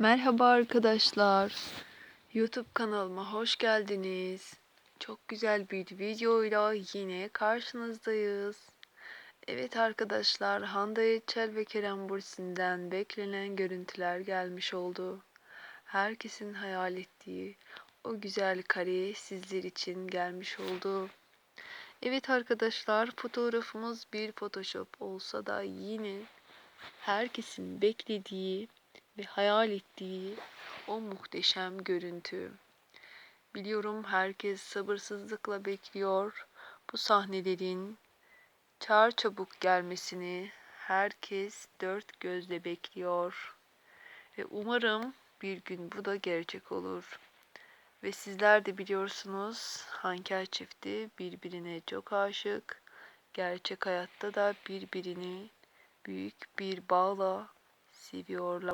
Merhaba arkadaşlar. YouTube kanalıma hoş geldiniz. Çok güzel bir videoyla yine karşınızdayız. Evet arkadaşlar, Hande Yeçel ve Kerem Bürsin'den beklenen görüntüler gelmiş oldu. Herkesin hayal ettiği o güzel kare sizler için gelmiş oldu. Evet arkadaşlar, fotoğrafımız bir photoshop olsa da yine herkesin beklediği ve hayal ettiği o muhteşem görüntü. Biliyorum herkes sabırsızlıkla bekliyor bu sahnelerin çağır çabuk gelmesini. Herkes dört gözle bekliyor. Ve umarım bir gün bu da gerçek olur. Ve sizler de biliyorsunuz Hanker çifti birbirine çok aşık. Gerçek hayatta da birbirini büyük bir bağla seviyorlar.